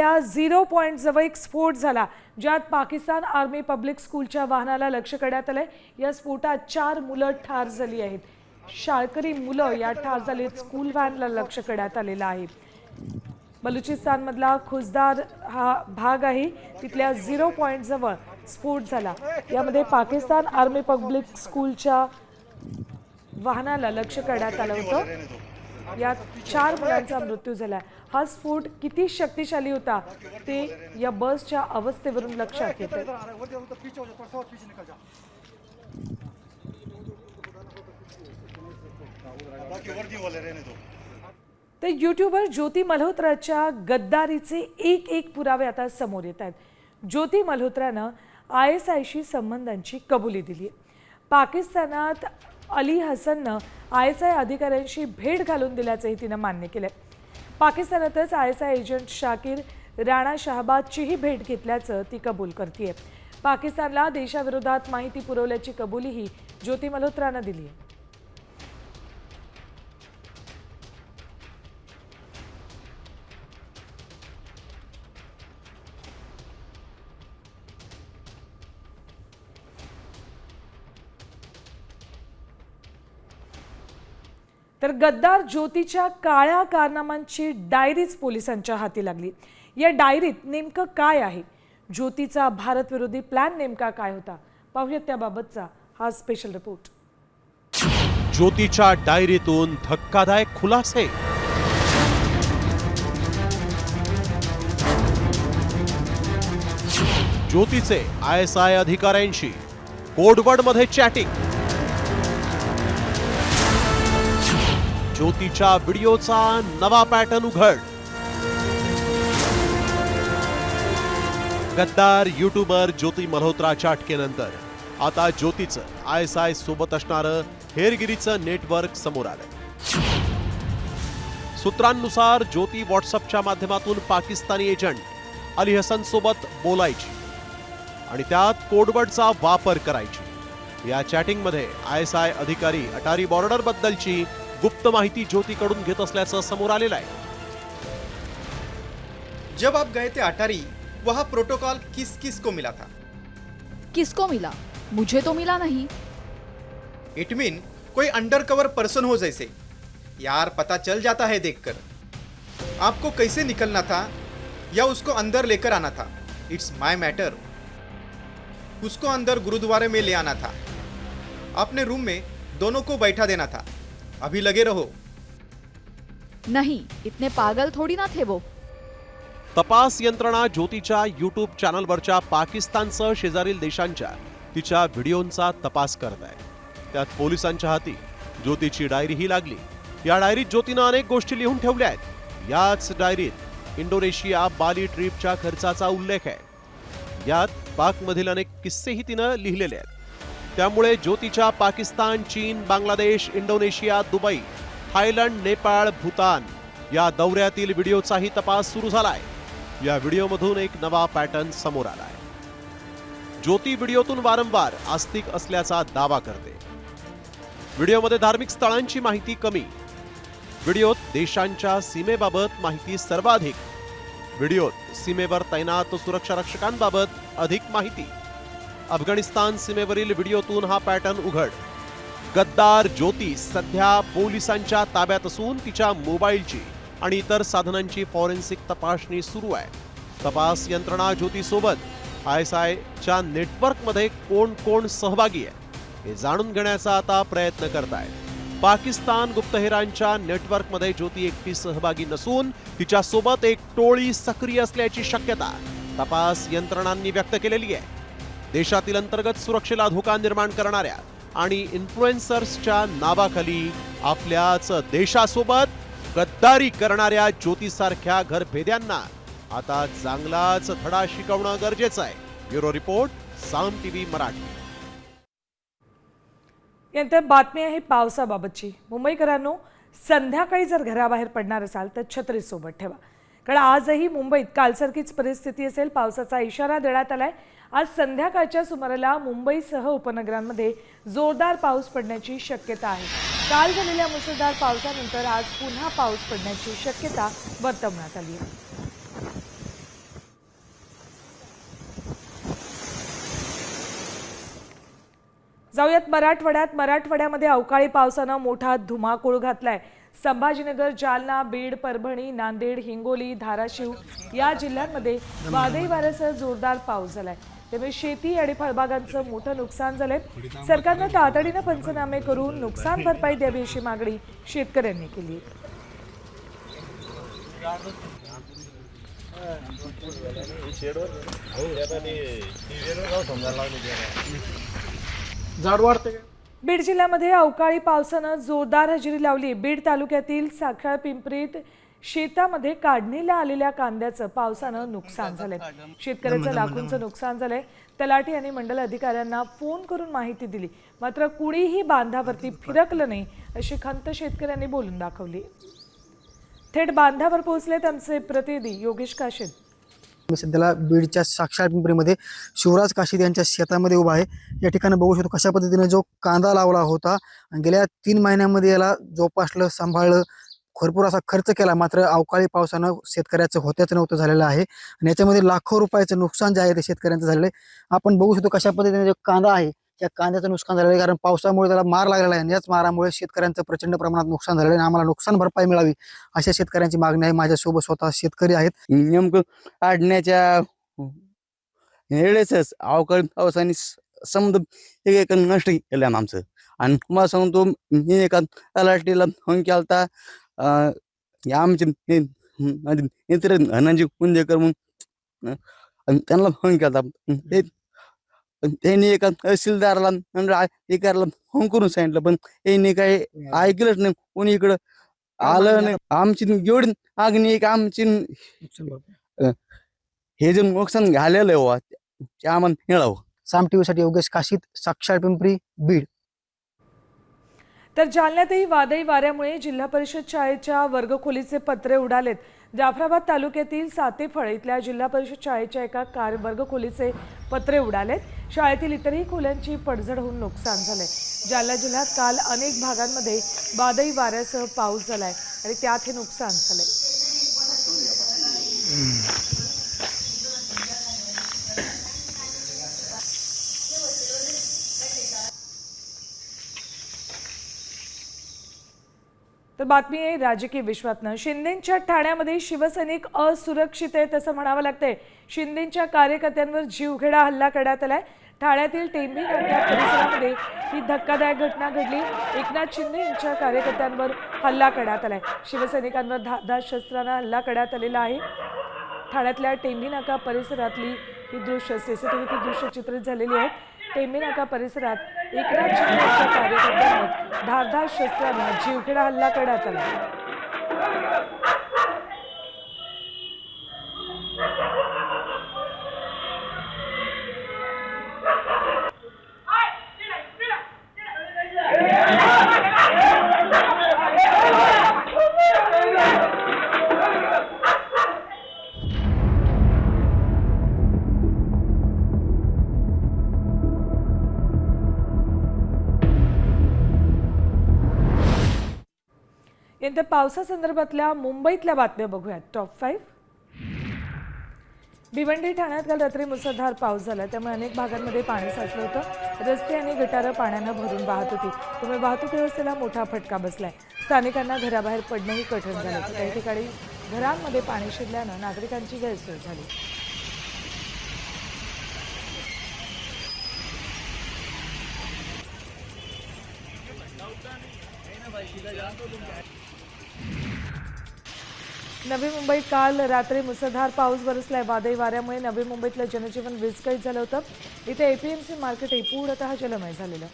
इथल्या zero point जवळ एक स्फोट झाला ज्यात पाकिस्तान आर्मी पब्लिक स्कूलच्या वाहनाला लक्ष करण्यात आलंय. या स्फोटात चार मुलं ठार झाली आहेत. शाळकरी मुलं या ठार झाली स्कूल व्हॅनला लक्ष करण्यात आलेलं आहे. बलुचिस्तानमधला खुसदार हा भाग आहे तिथल्या झिरो पॉईंट जवळ स्फोट झाला. यामध्ये पाकिस्तान आर्मी पब्लिक स्कूलच्या वाहनाला लक्ष करण्यात आलं होतं. यात चार मुलांचा मृत्यू झाला हा स्फोट किती शक्तिशाली होता ते या बसच्या अवस्थेवरून लक्षात येतं तर युट्यूबर ज्योती मल्होत्राच्या गद्दारीचे एक एक पुरावे आता समोर येत आहेत. ज्योती मल्होत्रानं आय एस आयशी संबंधांची कबुली दिली आहे पाकिस्तानात अली हसननं आय एस आय अधिकाऱ्यांशी भेट घालून दिल्याचंही तिनं मान्य केलंय. पाकिस्तानातच I S I agent Shakir Rana शहाबादचीही भेट घेतल्याचं ती कबूल करते पाकिस्तानला देशाविरोधात माहिती पुरवल्याची कबुलीही ज्योती मल्होत्रानं दिली आहे तर गद्दार ज्योतीच्या काळ्या कारनामांची डायरीच पोलिसांच्या हाती लागली. या डायरीत नेमकं काय आहे? ज्योतीचा भारतविरोधी प्लॅन नेमका काय होता? पाहूयात त्याबाबतचा हा स्पेशल रिपोर्ट ज्योतीच्या डायरीतून धक्कादायक खुलासे. ज्योतीचे आय एस आय अधिकाऱ्यांशी कोडवडमध्ये चॅटिंग ज्योतीच्या व्हिडिओचा नवा पॅटर्न उघड. गद्दार युट्यूबर ज्योती मल्होत्राच्या अटकेनंतर. आता ज्योतीचं आय एस आय सोबत असणारं हेरगिरीचं नेटवर्क समोर आलंय सूत्रांनुसार ज्योती व्हॉट्सअपच्या माध्यमातून पाकिस्तानी एजंट अली हसन सोबत बोलायची आणि त्यात कोडवर्डचा वापर करायची. या चॅटिंगमध्ये आय एस आय अधिकारी अटारी बॉर्डर बद्दलची गुप्त माहिती ज्योतीकडून घेत असल्याचं समोर आलेलं आहे. जब आप गए थे अटारी वहाँ प्रोटोकॉल किस किस को मिला था? किसको मिला? मुझे तो मिला नहीं. इट मीन कोई अंडर कवर पर्सन हो जैसे। यार पता चल जाता है देखकर। आपको कैसे निकलना था? या उसको अंदर लेकर आना था? इट्स माय मैटर उसको अंदर गुरुद्वारे में ले आना था। अपने रूम में दोनों को बैठा देना था। अभी लगे रहो। नहीं इतने पागल थोड़ी ना थे वो। तपास यंत्रणा ज्योतीच्या युट्यूब चॅनलवरच्या पाकिस्तानसह शेजारील देशांच्या तिच्या व्हिडिओंचा तपास करत आहे. त्यात पोलिसांच्या हाती ज्योतीची डायरीही लागली. या डायरीत ज्योतीनं अनेक गोष्टी लिहून ठेवल्या आहेत. याच डायरीत इंडोनेशिया बाली ट्रिपच्या खर्चाचा उल्लेख आहे. यात पाकमधील अनेक किस्सेही तिनं लिहिलेले आहेत. त्यामुळे ज्योतीच्या पाकिस्तान चीन Bangladesh Indonesia Dubai Thailand Nepal Bhutan या दौऱ्यातील व्हिडिओचाही तपास सुरू झालाय. या व्हिडिओमधून एक नवा पॅटर्न समोर आलाय. ज्योती व्हिडिओतून वारंवार आस्तिक असल्याचा दावा करते. व्हिडिओमध्ये धार्मिक स्थळांची माहिती कमी. व्हिडिओत देशांच्या सीमेबाबत माहिती सर्वाधिक. व्हिडिओत सीमेवर तैनात सुरक्षा रक्षकांबाबत अधिक माहिती. अफगाणिस्तान सीमेवरील व्हिडिओतून हा पॅटर्न उघड. गद्दार ज्योती सध्या पोलिसांच्या ताब्यात असून तिच्या मोबाईलची आणि इतर साधनांची फॉरेन्सिक तपासणी सुरू आहे. तपास यंत्रणा ज्योतीसोबत आय एस आयच्या नेटवर्कमध्ये कोण कोण सहभागी आहे हे जाणून घेण्याचा आता प्रयत्न करत आहे पाकिस्तान गुप्तहेरांच्या नेटवर्कमध्ये ज्योती एकटी सहभागी नसून तिच्यासोबत एक टोळी सक्रिय असल्याची शक्यता तपास यंत्रणांनी व्यक्त केलेली आहे. देशातील अंतर्गत सुरक्षेला धोका निर्माण करणाऱ्या आणि इन्फ्लुएन्सर्सच्या नावाखाली आपल्याच देशासोबत गद्दारी करणाऱ्या ज्योतीसारख्या घरभेद्यांना आता चांगलाच धडा शिकवणं गरजेचं आहे. Bureau report Saam TV Marathi. यानंतर बातमी आहे पावसाबाबतची. मुंबईकरांनो संध्याकाळी जर घराबाहेर पडणार असाल तर छत्री सोबत ठेवा. कारण आजही मुंबईत कालसारखीच परिस्थिती असेल पावसाचा इशारा देण्यात आलाय. आज संध्याकाळच्या सुमाराला मुंबईसह उपनगरांमध्ये जोरदार पाऊस पडण्याची शक्यता आहे. काल झालेल्या मुसळधार पावसानंतर आज पुन्हा पाऊस पडण्याची शक्यता वर्तवण्यात आली आहे. जाऊयात मराठवाड्यात. मराठवाड्यामध्ये अवकाळी पावसानं मोठा धुमाकूळ घातलाय. संभाजीनगर जालना बीड परभणी नांदेड हिंगोली धाराशिव या जिल्ह्यांमध्ये वादळी वाऱ्यासह जोरदार पाऊस झालाय. त्यामुळे शेती आणि फळबागांचं मोठं नुकसान झालंय. सरकारनं तातडीनं पंचनामे करून नुकसान भरपाई द्यावी अशी मागणी शेतकऱ्यांनी केली. बीड जिल्ह्यामध्ये अवकाळी पावसानं जोरदार हजेरी लावली. बीड तालुक्यातील साखळ पिंपरीत शेतामध्ये काढणीला आलेल्या कांद्याचं पावसानं नुकसान झालंय. शेतकऱ्याचं लाखोंचं नुकसान झालंय. तलाठी आणि मंडल अधिकाऱ्यांना फोन करून माहिती दिली. मात्र कुणीही बांधावरती फिरकलं नाही अशी खंत शेतकऱ्यांनी बोलून दाखवली. थेट बांधावर पोहोचलेत आमचे प्रतिनिधी योगेश काशेद. मी सध्याला बीडच्या साक्षात पिंपरीमध्ये शिवराज काशीद यांच्या शेतामध्ये उभा आहे. या ठिकाणी बघू शकतो कशा पद्धतीने जो कांदा लावला होता. आणि गेल्या तीन महिन्यामध्ये याला जोपासलं सांभाळलं भरपूर असा खर्च केला. मात्र अवकाळी पावसानं शेतकऱ्याचं होत्याच नव्हतं झालेलं आहे. आणि याच्यामध्ये लाखो रुपयाचं नुकसान जे आहे ते शेतकऱ्यांचं झालेलं आहे. आपण बघू शकतो कशा पद्धतीने जो कांदा आहे त्या कांद्याचं नुकसान झालेलं आहे. कारण पावसामुळे त्याला मार लागलेला आहे. आणि याच मारामुळे शेतकऱ्यांचं प्रचंड प्रमाणात नुकसान झालेलं आहे. आणि आम्हाला नुकसान भरपाई मिळावी अशा शेतकऱ्यांची मागणी आहे. माझ्यासोबत स्वतः शेतकरी आहेत. नेमकं काढण्याच्या वेळेसच अवकाळी पावसाने समज एक एक नष्ट केलं आमचं. आणि तुम्हाला सांगतो मी एका तलाटीला फोन केला अं, आमचे मित्र धनंजय कुंजेकर म्हणून त्यांना फोन पण त्यांनी एका तहसीलदाराला अधिकाऱ्याला फोन करून सांगितलं. पण त्यांनी काही ऐकलंच नाही. कोणी इकडं आलं नाही आमची एवढी मागणी आहे की आमची हे जे नुकसान झालेलं आहे आम्हाला मिळावं. साम टीव्हीसाठी योगेश काशीत साक्षात पिंपरी बीड. तर जालन्यातही वादळी वाऱ्यामुळे जिल्हा परिषद शाळेच्या वर्गखोलीचे पत्रे उडालेत. जाफराबाद तालुक्यातील सातेफळ इथल्या जिल्हा परिषद शाळेच्या एका कार वर्गखोलीचे पत्रे उडालेत. शाळेतील इतरही खोल्यांची पडझड होऊन नुकसान झालंय. जालना जिल्ह्यात काल अनेक भागांमध्ये वादळी वाऱ्यासह पाऊस झालाय आणि त्यात हे नुकसान झालंय. तर बातमी आहे राजकीय विश्वातनं. शिंदेच्या ठाण्यामध्ये शिवसैनिक असुरक्षित आहेत असं म्हणावं लागतंय. शिंदेच्या कार्यकर्त्यांवर जीवघेडा हल्ला करण्यात आलाय. ठाण्यातील टेंबी नाक्या परिसरामध्ये ही धक्कादायक घटना घडली. एकनाथ शिंदे यांच्या कार्यकर्त्यांवर हल्ला करण्यात आलाय. शिवसैनिकांवर धारदार शस्त्रांना हल्ला करण्यात आलेला आहे. ठाण्यातल्या टेंबी नाका परिसरातली ही दृश्य ती दृश्य चित्रित झालेली आहेत टेंबी नाका परिसरात एकनाथ शिंदे यांच्या कार्यकर्त्या धारदार शस्त्रानं जीवघेडा हल्ला करण्यात आला. पावसासंदर्भातल्या मुंबईतल्या बातम्या बघूयात. टॉप फाईव्ह भिवंडी ठाण्यात काल रात्री मुसळधार पाऊस झाला. त्यामुळे अनेक भागांमध्ये पाणी साचलं होतं. रस्ते आणि गटारं पाण्यानं भरून वाहत होती. त्यामुळे वाहतूक व्यवस्थेला मोठा फटका बसलाय. स्थानिकांना घराबाहेर पडणंही कठीण झालं काही ठिकाणी घरांमध्ये पाणी शिरल्यानं नागरिकांची गैरसोय झाली. नवी मुंबईत काल रात्री मुसळधार पाऊस बरसलाय. वादळी वाऱ्यामुळे नवी मुंबईतलं जनजीवन विस्कळीत झालं होतं. इथे एपीएमसी मार्केटही पूर्णतः जलमय झालेलं.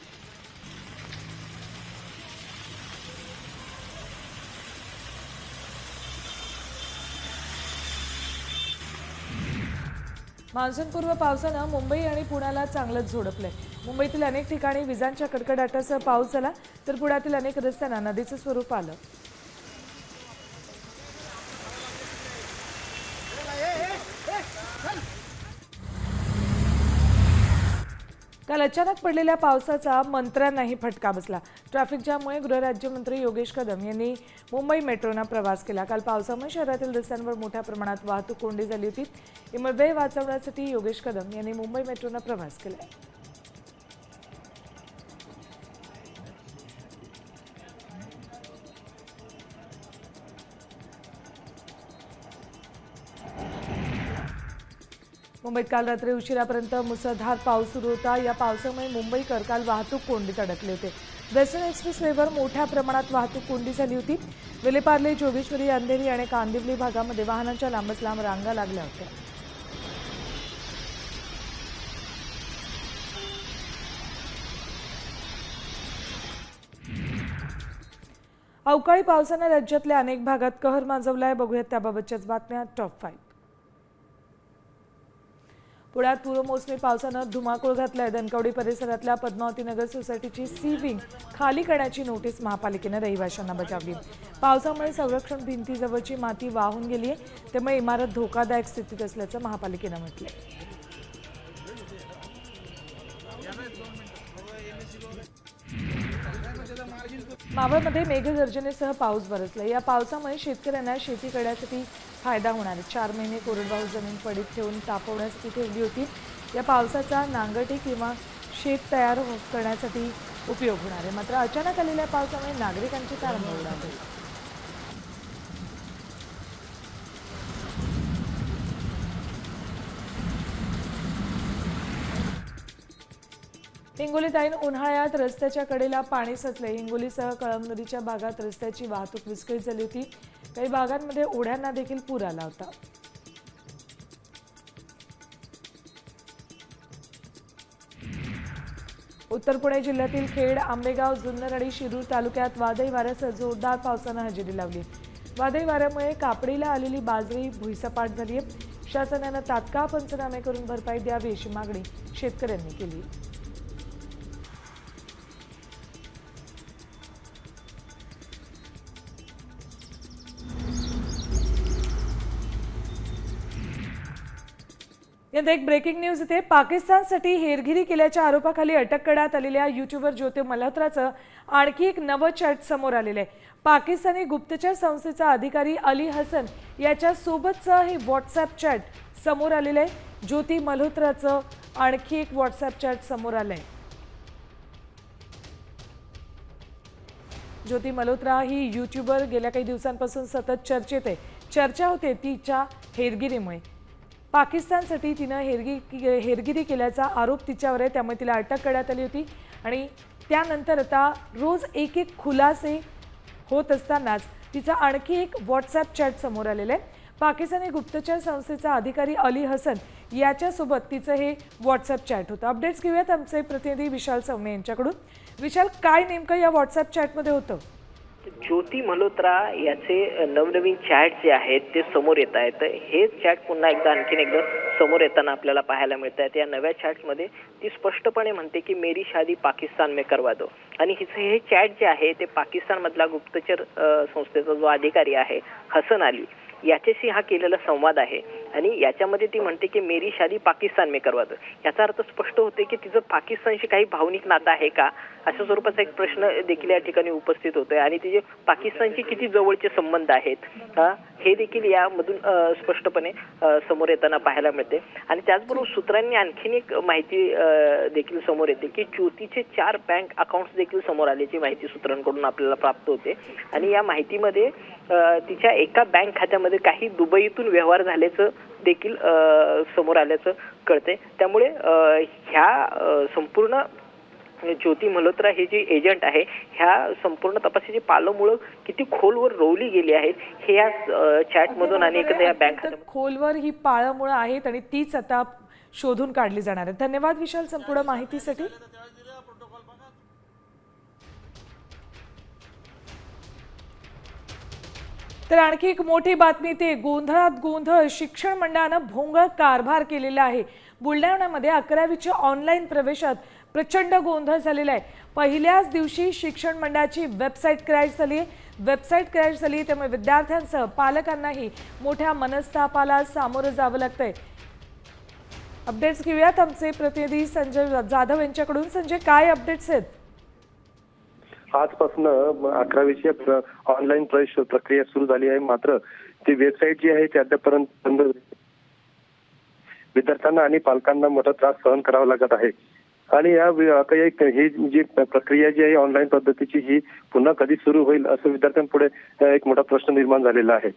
मान्सूनपूर्व पावसानं मुंबई आणि पुण्याला चांगलंच झोडपलंय. मुंबईतील अनेक ठिकाणी विजांच्या कडकडाटासह पाऊस झाला तर पुण्यातील अनेक रस्त्यांना नदीचं स्वरूप आलं काल अचानक पडलेल्या पावसाचा मंत्र्यांनाही फटका बसला. ट्रॅफिक जॅममुळे गृहराज्यमंत्री योगेश कदम यांनी मुंबई मेट्रोनं प्रवास केला. काल पावसामुळे शहरातील रस्त्यांवर मोठ्या प्रमाणात वाहतूक कोंडी झाली होती. यामुळे वेळ वाचवण्यासाठी योगेश कदम यांनी मुंबई मेट्रोनं प्रवास केला. मुंबईत काल रात्री उशिरापर्यंत मुसळधार पाऊस सुरू होता. या पावसामुळे मुंबईकर काल वाहतूक कोंडीत अडकले होते. वेस्टर्न एक्सप्रेसवेवर मोठ्या प्रमाणात वाहतूक कोंडी झाली होती. विलेपार्ले जोगेश्वरी अंधेरी आणि कांदिवली भागामध्ये वाहनांच्या लांबच लांब रांगा लागल्या होत्या. अवकाळी पावसानं राज्यातल्या अनेक भागात कहर माजवला आहे बघूयात त्याबाबतच्याच बातम्या. टॉप फाईव्ह पुण्यात पूर्वमोसमी पावसानं धुमाकूळ घातलाय. धनकवडी परिसरातल्या पद्मावती नगर सोसायटीची सी विंग खाली करण्याची नोटीस महापालिकेनं रहिवाशांना बजावली. पावसामुळे संरक्षण भिंतीजवळची माती वाहून गेली आहे त्यामुळे इमारत धोकादायक स्थितीत असल्याचं महापालिकेनं म्हटलंय. मावळमध्ये मेघगर्जनेसह पाऊस बरसला या पावसामुळे शेतकऱ्यांना शेती करण्यासाठी फायदा होणार चार महिने कोरडवाहू जमीन पडीत ठेवून तापवण्यासाठी ठेवली होती या पावसाचा नांगरटी किंवा शेत तयार हो- करण्यासाठी उपयोग होणार आहे. मात्र अचानक आलेल्या पावसामुळे नागरिकांची तारंबळ उडाली. हिंगोलीत ऐन उन्हाळ्यात रस्त्याच्या कडेला पाणी साचले हिंगोलीसह कळमनुरीच्या भागात रस्त्याची वाहतूक विस्कळीत झाली होती. काही भागांमध्ये ओढ्यांना देखील पूर आला होता. उत्तर पुणे जिल्ह्यातील खेड आंबेगाव जुन्नर आणि शिरूर तालुक्यात वादळी वाऱ्यासह जोरदार पावसानं हजेरी लावली. वादळी वाऱ्यामुळे कापडीला आलेली बाजरी भुईसपाट झाली आहे. शासनानं तात्काळ पंचनामे करून भरपाई द्यावी अशी मागणी शेतकऱ्यांनी केली. यंदा एक ब्रेकिंग न्यूज इथे. पाकिस्तानसाठी हेरगिरी केल्याच्या आरोपाखाली अटक करण्यात आलेल्या युट्यूबर ज्योती मल्होत्राचं आणखी एक नवं चॅट समोर आलेलं आहे. पाकिस्तानी गुप्तचर संस्थेचा अधिकारी अली हसन याच्या सोबतचं हे व्हॉट्सॲप चॅट समोर आलेलं आहे. ज्योती मल्होत्राचं आणखी एक व्हॉट्सॲप चॅट समोर आलं आहे ज्योती मल्होत्रा ही यूट्यूबर गेल्या काही दिवसांपासून सतत चर्चेत आहे. चर्चा होते तिच्या हेरगिरीमुळे. पाकिस्तानसाठी तिनं हेरगी हेरगिरी केल्याचा आरोप तिच्यावर आहे. त्यामुळे तिला अटक करण्यात आली होती. आणि त्यानंतर आता रोज एक एक खुलासे होत असतानाच तिचा आणखी एक व्हॉट्सॲप चॅट समोर आलेलं आहे. पाकिस्तानी गुप्तचर संस्थेचा अधिकारी अली हसन याच्यासोबत तिचं हे व्हॉट्सॲप चॅट होतं. अपडेट्स घेऊयात आमचे प्रतिनिधी विशाल सवणे यांच्याकडून. विशाल काय नेमकं या व्हॉट्सॲप चॅटमध्ये होतं? ज्योती मल्होत्रा याचे नवनवीन चॅट जे आहेत ते समोर येत आहेत. हे चॅट पुन्हा एकदा आणखीन एकदा समोर येताना आपल्याला पाहायला मिळत आहेत. या नव्या चॅट्समध्ये ती स्पष्टपणे म्हणते की मेरी शादी पाकिस्तान मे करवा दो. आणि हिचं हे चॅट जे आहे ते पाकिस्तानमधला गुप्तचर संस्थेचा जो अधिकारी आहे हसन अली याच्याशी हा केलेला संवाद आहे. आणि याच्यामध्ये ती म्हणते की मेरी शादी पाकिस्तान मे करवा दो. याचा अर्थ स्पष्ट होते की तिचं पाकिस्तानशी काही भावनिक नातं आहे का? अशा स्वरूपाचा एक प्रश्न देखील या ठिकाणी उपस्थित होतोय. आणि तिचे पाकिस्तानशी किती जवळचे संबंध आहेत हे? देखील यामधून स्पष्टपणे समोर येताना पाहायला मिळते. आणि त्याचबरोबर सूत्रांनी आणखीन एक माहिती देखील समोर येते की ज्योतीचे चार बँक अकाउंट्स देखील समोर आल्याची माहिती सूत्रांकडून आपल्याला प्राप्त होते. आणि या माहितीमध्ये तिच्या एका बँक खात्यामध्ये काही दुबईतून व्यवहार झाल्याचं देखील समोर आल्याचं कळते त्यामुळे ह्या संपूर्ण ज्योती मल्होत्रा हे जे एजंट आहे ह्या संपूर्ण तपासाची पालमुळं किती खोलवर रोवली गेली आहेत हे या चॅटमधून आणि एकदा या बँक खोलवर ही पाळमुळं आहेत आणि तीच आता शोधून काढली जाणार आहे. धन्यवाद विशाल संपूर्ण माहितीसाठी. तर आणखी एक मोठी बातमी ते गोंधळात गोंधळ शिक्षण मंडळानं भोंगळ कारभार केलेला आहे. बुलढाण्यामध्ये अकरावीच्या ऑनलाईन प्रवेशात प्रचंड गोंधळ झालेला आहे. पहिल्याच दिवशी शिक्षण मंडळाची वेबसाईट क्रॅश झाली वेबसाईट क्रॅश झाली त्यामुळे विद्यार्थ्यांसह पालकांनाही मोठ्या मनस्तापाला सामोरं जावं लागतंय. अपडेट्स घेऊयात आमचे प्रतिनिधी संजय जाधव यांच्याकडून. संजय काय अपडेट्स आहेत? आजपासून अकरावीची ऑनलाईन प्रवेश प्रक्रिया सुरू झाली आहे. मात्र ती वेबसाईट जी आहे ती अद्यापर्यंत बंद विद्यार्थ्यांना आणि पालकांना मोठा त्रास सहन करावा लागत आहे. आणि या ही जी प्रक्रिया जी आहे ऑनलाईन पद्धतीची ही पुन्हा कधी सुरू होईल असं विद्यार्थ्यांपुढे एक मोठा प्रश्न निर्माण झालेला आहे.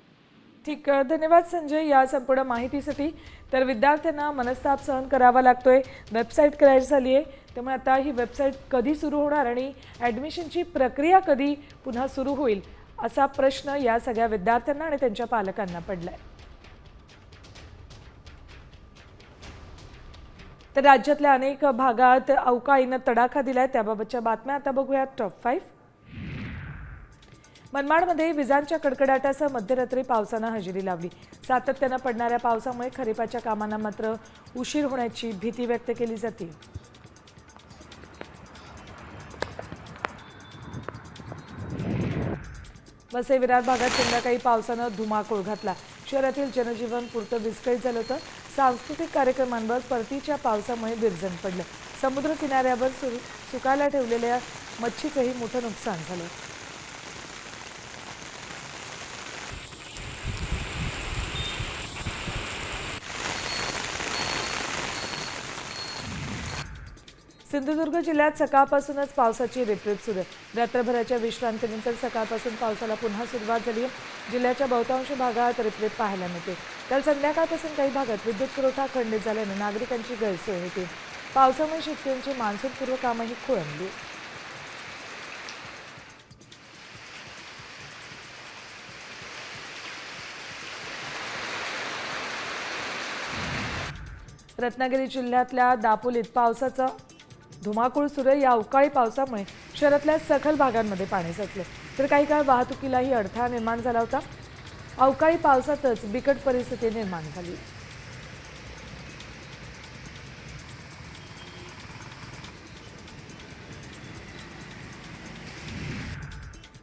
ठीक धन्यवाद संजय या संपूर्ण माहितीसाठी. तर विद्यार्थ्यांना मनस्ताप सहन करावा लागतोय. वेबसाईट क्रॅश झाली आहे त्यामुळे आता ही वेबसाईट कधी सुरू होणार आणि ॲडमिशनची प्रक्रिया कधी पुन्हा सुरू होईल असा प्रश्न या सगळ्या विद्यार्थ्यांना आणि त्यांच्या पालकांना पडला आहे तर राज्यातल्या अनेक भागात अवकाळीनं तडाखा दिलाय. त्याबाबतच्या बातम्या आता बघूयात. टॉप फाईव्ह मनमाडमध्ये विजांच्या कडकडाटासह मध्यरात्री पावसानं हजेरी लावली. सातत्यानं पडणाऱ्या पावसामुळे खरीपाच्या कामांना मात्र उशीर होण्याची भीती व्यक्त केली जाते. वसई विरार भागात संध्याकाळी पावसानं धुमाकूळ घातला. शहरातील जनजीवन पुरतं विस्कळीत झालं होतं. सांस्कृतिक कार्यक्रमांवर परतीच्या पावसामुळे विरजण पडलं. समुद्र किनाऱ्यावर सुरू सुकायला ठेवलेल्या मच्छीचंही मोठं नुकसान झालं. सिंधुदुर्ग जिल्ह्यात सकाळपासूनच पावसाची रिपरीप सुरू आहे. रात्रभराच्या विश्रांतीनंतर सकाळपासून पावसाला पुन्हा सुरुवात झाली आहे. जिल्ह्याच्या बहुतांश भागात रिपरीप पाहायला मिळते. तर संध्याकाळपासून काही भागात विद्युत पुरवठा खंडित झाल्याने नागरिकांची गैरसोय होती. पावसामुळे शेतकऱ्यांची मान्सूनपूर्व कामंही खोळंबली. रत्नागिरी जिल्ह्यातल्या दापोलीत पावसाचा धुमाकूळ सुरू आहे. या अवकाळी पावसामुळे शहरातल्या सखल भागांमध्ये पाणी साचलं. तर काही काळ वाहतुकीलाही अडथळा निर्माण झाला होता. अवकाळी पावसातच बिकट परिस्थिती निर्माण झाली.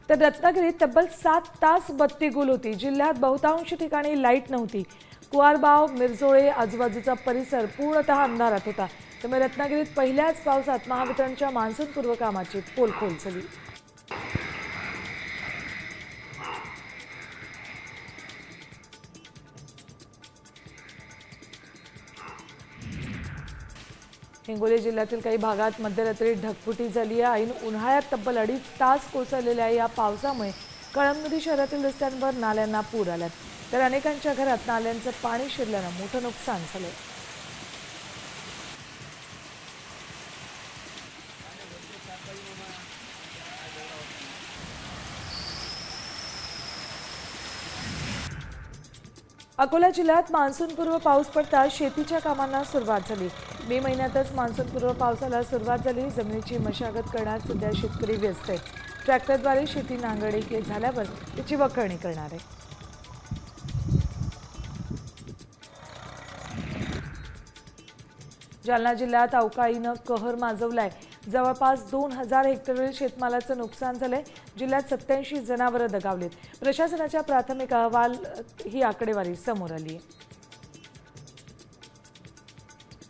तर रत्नागिरीत तब्बल सात तास बत्ती गुल होती. जिल्ह्यात बहुतांश ठिकाणी लाइट नव्हती. कुवारबाव मिरजोळे आजूबाजूचा परिसर पूर्णतः अंधारात होता. त्यामुळे रत्नागिरीत पहिल्याच पावसात महावितरणच्या मान्सूनपूर्व कामाची पोलखोल झाली. हिंगोली जिल्ह्यातील काही भागात मध्यरात्री ढगफुटी झाली आहे. ऐन उन्हाळ्यात तब्बल अडीच तास कोसळलेल्या या पावसामुळे कळमनुरी शहरातील रस्त्यांवर नाल्यांना पूर आल्यात. तर अनेकांच्या घरात नाल्यांचं पाणी शिरल्यानं मोठं नुकसान झालंय. अकोला जिल्ह्यात मान्सूनपूर्व पाऊस पडताच शेतीच्या कामांना सुरुवात झाली. मे महिन्यातच मान्सूनपूर्व पावसाला सुरुवात झाली. जमिनीची मशागत करण्यात सध्या शेतकरी व्यस्त आहे. ट्रॅक्टरद्वारे शेती नांगरणी झाल्यावर त्याची वखरणी करणार आहे. जालना जिल्ह्यात अवकाळीनं कहर माजवलाय. जवळपास दोन हजार हेक्टरवरील शेतमालाचं नुकसान झालंय. जिल्ह्यात सत्याऐंशी जनावरं दगावलीत. प्रशासनाच्या प्राथमिक अहवाल ही आकडेवारी समोर आली. आहे